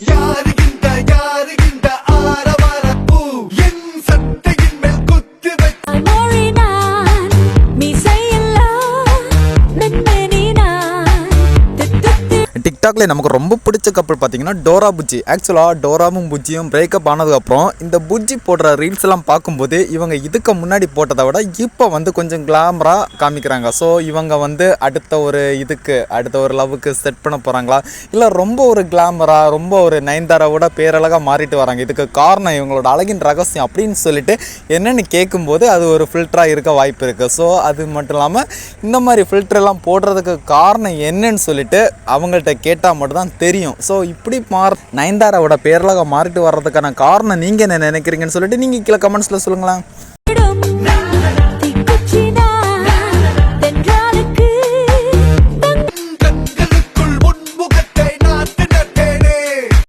யாரு இந்த யாரு இந்த ஆரவார பூ என் சட்டையின் மேல் குத்து வச்ச டிக்டாக்ல நமக்கு ரொம்ப பிடிச்ச கப்பல் பார்த்தீங்கன்னா டோரா புஜ்ஜி. ஆக்சுவலாக டோராவும் புஜ்ஜியும் பிரேக்கப் ஆனதுக்கப்புறம் இந்த புஜ்ஜி போடுற ரீல்ஸ் எல்லாம் பார்க்கும்போது இவங்க இதுக்கு முன்னாடி போட்டதை விட இப்போ வந்து கொஞ்சம் கிளாமராக காமிக்கிறாங்க. ஸோ இவங்க வந்து அடுத்த ஒரு இதுக்கு அடுத்த ஒரு லவ்வுக்கு செட் பண்ண போகிறாங்களா இல்லை ரொம்ப ஒரு கிளாமராக ரொம்ப ஒரு நயன்தாராவோட பேரழகாக மாறிட்டு வராங்க. இதுக்கு காரணம் இவங்களோட அழகின் ரகசியம் அப்படின்னு சொல்லிட்டு என்னென்னு கேட்கும்போது அது ஒரு ஃபில்டராக இருக்க வாய்ப்பு இருக்குது ஸோ அது மட்டும் இல்லாமல் இந்த மாதிரி ஃபில்டர்லாம் எல்லாம் போடுறதுக்கு காரணம் என்னன்னு சொல்லிட்டு அவங்கள்ட்ட கே கேட்டால் மட்டும்தான் தெரியும். ஸோ இப்படி மாற நயன்தாராவோட பேரலாக மாறிட்டு வர்றதுக்கான காரணம் நீங்கள் என்ன நினைக்கிறீங்கன்னு சொல்லிட்டு நீங்கள் கீழே கமெண்ட்ஸில் சொல்லுங்களேன்.